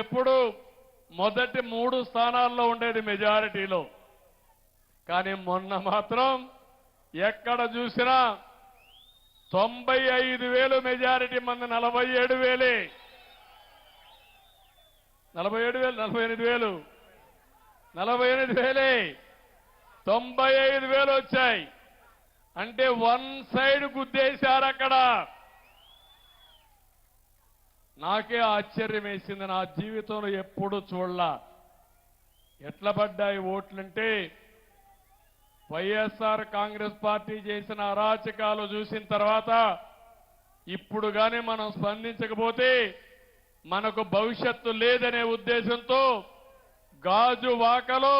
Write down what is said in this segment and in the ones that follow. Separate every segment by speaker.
Speaker 1: ఎప్పుడు మొదటి మూడు స్థానాల్లో ఉండేది మెజారిటీలో. కానీ మొన్న మాత్రం ఎక్కడ చూసినా తొంభై ఐదు వేలు మెజారిటీ మంది నలభై ఏడు వేలే. నలభై ఏడు వేలు నలభై ఎనిమిది వేలు. నలభై ఎనిమిది వేలే. తొంభై ఐదు వేలు వచ్చాయి. అంటే వన్ సైడ్ గుద్దేశారు అక్కడ. నాకే ఆశ్చర్యం వేసింది. నా జీవితంలో ఎప్పుడు చూడలా. ఎట్లా పడ్డాయి ఓట్లంటే వైఎస్ఆర్ కాంగ్రెస్ పార్టీ చేసిన అరాచకాలు చూసిన తర్వాత ఇప్పుడు కానీ మనం స్పందించకపోతే మనకు భవిష్యత్తు లేదనే ఉద్దేశంతో గాజు వాకలో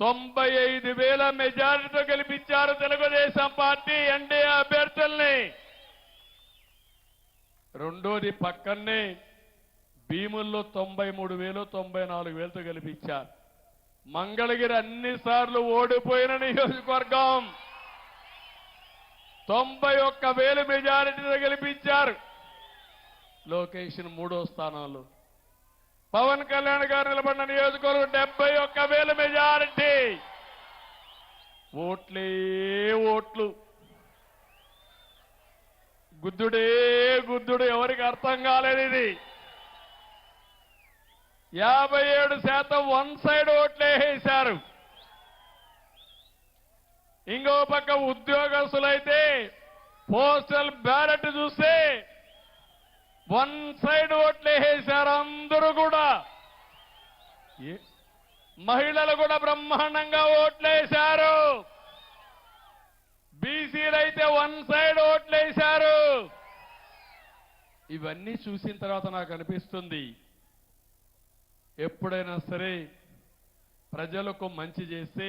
Speaker 1: తొంభై ఐదు వేల మెజారిటీతో గెలిపించారు తెలుగుదేశం పార్టీ ఎన్డీఏ అభ్యర్థుల్ని. రెండోది పక్కనే భీముల్లో తొంభై మూడు వేలు తొంభై నాలుగు వేలతో గెలిపించారు. మంగళగిరి అన్నిసార్లు ఓడిపోయిన నియోజకవర్గం. తొంభై ఒక్క వేలు మెజారిటీతో గెలిపించారు. లోకేషన్ మూడో స్థానంలో. పవన్ కళ్యాణ్ గారు నిలబడిన నియోజకవర్గం డెబ్బై ఒక్క వేల మెజారిటీ. ఓట్లే ఓట్లు. గుద్దుడే బుద్ధుడు ఎవరికి అర్థం కాలేదు ఇది. యాభై ఏడు శాతం వన్ సైడ్ ఓట్లే వేశారు. ఇంకో పక్క ఉద్యోగస్తులైతే పోస్టల్ బ్యాలెట్ చూస్తే వన్ సైడ్ ఓట్లే వేశారు అందరూ కూడా. మహిళలు కూడా బ్రహ్మాండంగా ఓట్లేశారు. బీసీలైతే అయితే వన్ సైడ్ ఓట్ ఇవన్నీ చూసిన తర్వాత నాకు అనిపిస్తుంది ఎప్పుడైనా సరే ప్రజలకు మంచి చేస్తే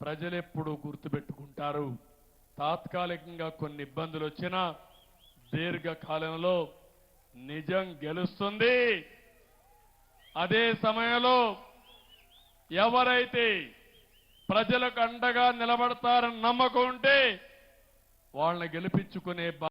Speaker 1: ప్రజలు ఎప్పుడు గుర్తుపెట్టుకుంటారు. తాత్కాలికంగా కొన్ని ఇబ్బందులు వచ్చినా దీర్ఘకాలంలో నిజం గెలుస్తుంది. అదే సమయంలో ఎవరైతే ప్రజలకు అండగా నిలబడతారని నమ్మకం ఉంటే వాళ్ళని గెలిపించుకునే